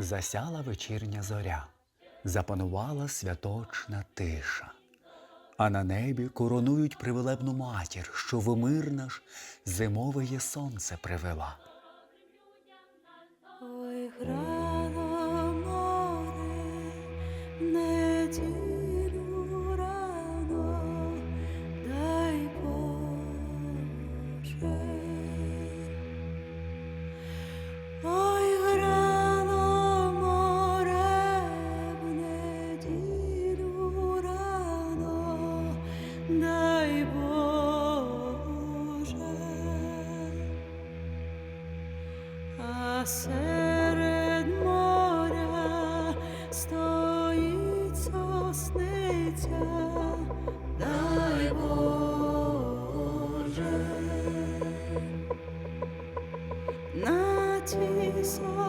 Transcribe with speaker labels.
Speaker 1: Засяла вечірня зоря, запанувала святочна тиша, а на небі коронують привилебну матір, що в мир наш зимове сонце привела.
Speaker 2: Ой, грало море, неділю рано, дай Боже. серед моря стоїть сосниця, дай Боже, на тій сосниці